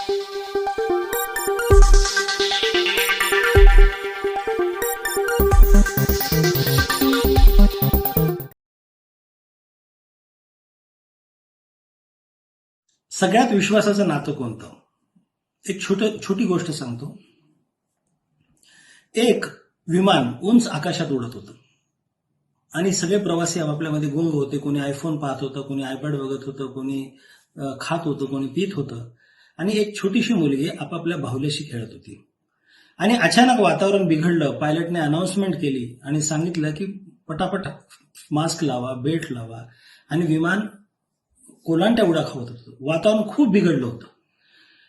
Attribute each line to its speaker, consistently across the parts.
Speaker 1: सगळ्यात विश्वासाचं नातं कोणतं? एक छोट छोटी गोष्ट सांगतो. एक विमान उंच आकाशात उडत होतं. आणि सगळे प्रवासी आपापल्यामध्ये गुंग होते. कोणी आयफोन पाहत होतं कोणी आयपॅड बघत होतं कोणी खात होतं कोणी पित होतं. आणि एक छोटीशी मुलगी आपापल्या बाहुल्याशी खेळत होती. आणि अचानक वातावरण बिघडलं पायलटने अनाउन्समेंट केली आणि सांगितलं की पटापट मास्क लावा बेल्ट लावा आणि विमान कोलांट्या उड्या खावत होतं. वातावरण खूप बिघडलं होतं.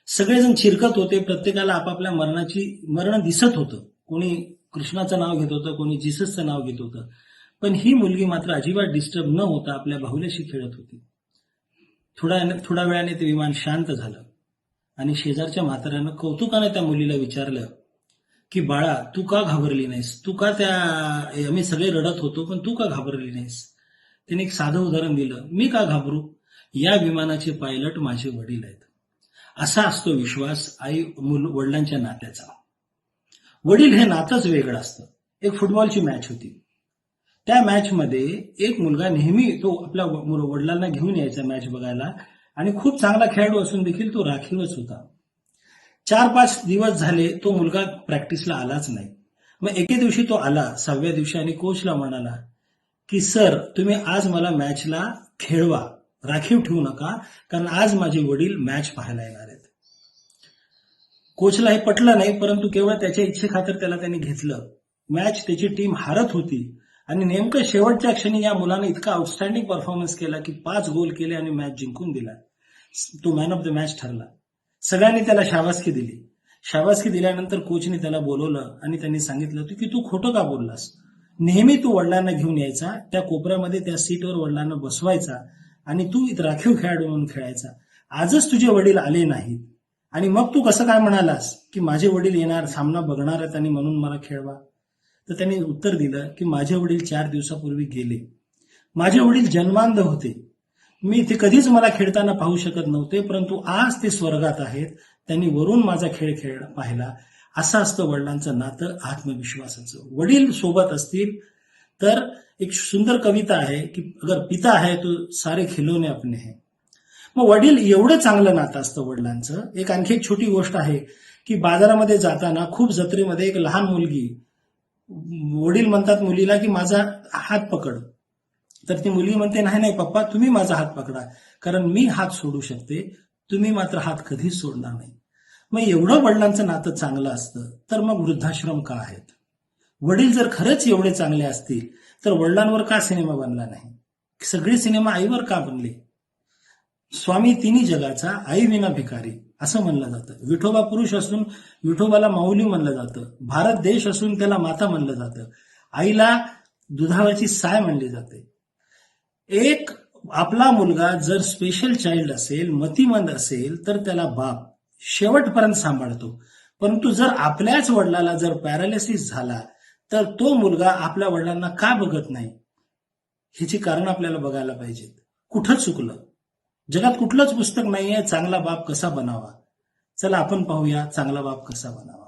Speaker 1: सगळेजण चिरकत होते प्रत्येकाला आपापल्या मरणाची मरण दिसत होतं. कोणी कृष्णाचं नाव घेत होतं कोणी जीससचं नाव घेत होतं. पण ही मुलगी मात्र अजिबात डिस्टर्ब न होता आपल्या बाहुल्याशी खेळत होती. थोड्या थोड्या वेळाने ते विमान शांत झालं. आणि शेजारच्या म्हाताऱ्यानं कौतुकाने त्या मुलीला विचारलं की बाळा तू का घाबरली नाहीस? तू का त्या आम्ही सगळे रडत होतो पण तू का घाबरली नाहीस? त्याने एक साधं उदाहरण दिलं मी का घाबरू? या विमानाचे पायलट माझे वडील आहेत. असा असतो विश्वास आई मुल वडिलांच्या नात्याचा. वडील हे नातंच वेगळं असतं. एक फुटबॉलची मॅच होती. त्या मॅच मध्ये एक मुलगा नेहमी तो आपल्या वडिलांना घेऊन यायचा मॅच बघायला. आणि खूप चांगला खेळाडू असून देखील तो राखीवच होता. चार पाच दिवस झाले तो मुलगा प्रॅक्टिसला आलाच नाही. मग एके दिवशी तो आला सहाव्या दिवशी आणि कोचला म्हणाला की सर तुम्ही आज मला मॅचला खेळवा. राखीव ठेवू नका कारण आज माझे वडील मॅच पाहायला येणार आहेत. कोचला हे पटलं नाही परंतु केवळ त्याच्या इच्छेखातर त्याला त्यांनी घेतलं. मॅच त्याची टीम हारत होती. आणि नेमकं शेवटच्या क्षणी या मुलाने इतका आउटस्टँडिंग परफॉर्मन्स केला की पाच गोल केले आणि मॅच जिंकून दिला. तो मॅन ऑफ द मॅच ठरला. सगळ्यांनी त्याला शाबासकी दिली. शाबासकी दिल्यानंतर कोचने त्याला बोलवलं आणि त्यांनी सांगितलं की तू खोटं का बोललास? नेहमी तू वडिलांना घेऊन यायचा त्या कोपऱ्यामध्ये त्या सीटवर वडिलांना बसवायचा आणि तू इथं राखीव खेळाडू म्हणून खेळायचा. आजच तुझे वडील आले नाहीत. आणि मग तू कसं काय म्हणालास की माझे वडील येणार सामना बघणार आहेत आणि म्हणून मला खेळवा? तर त्यांनी उत्तर दिलं की माझे वडील चार दिवसापूर्वी गेले. माझे वडील जन्मांध होते. मी ते कधीच मला खेळताना पाहू शकत नव्हते परंतु आज ते स्वर्गात आहेत. त्यांनी वरून माझा खेळ खेळ पाहिला. असं असतं वडिलांचं नातं आत्मविश्वासाचं. वडील सोबत असतील तर एक सुंदर कविता आहे की अगर पिता आहे तो सारे खिलोने अपने हैं. मग वडील एवढं चांगलं नातं असतं वडिलांचं. एक आणखी एक छोटी गोष्ट आहे की बाजारामध्ये जाताना खूप जत्रेमध्ये एक लहान मुलगी वडील म्हणतात मुलीला की माझा हात पकड. तर ती मुलगी म्हणते नाही नाही पप्पा तुम्ही माझा हात पकडा. कारण मी हात सोडू शकते. तुम्ही मात्र हात कधीच सोडणार नाही. मग एवढं वडिलांचं नातं चांगलं असतं तर मग वृद्धाश्रम का आहेत? वडील जर खरंच एवढे चांगले असतील तर वडिलांवर का सिनेमा बनला नाही? सगळे सिनेमा आईवर का बनले? स्वामी तिन्ही जगाचा आई विना भिकारी असं म्हणलं जातं. विठोबा पुरुष असून विठोबाला माऊली म्हणलं जातं. भारत देश असून त्याला माता म्हणलं जातं. आईला दुधावाची साय म्हणली जाते. एक आपला मुलगा जर स्पेशल चाइल्ड असेल मतिमंद असेल तर त्याला बाप शेवटपर्यंत सांभाळतो. परंतु जर आपल्याच वडिलाला जर पॅरालिसिस झाला तर तो मुलगा आपल्या वडिलांना का बघत नाही? ह्याची कारण आपल्याला बघायला पाहिजेत. कुठं चुकलं? जगात कुठलंच पुस्तक नाहीये चांगला बाप कसा बनावा? चला आपण पाहूया चांगला बाप कसा बनावा.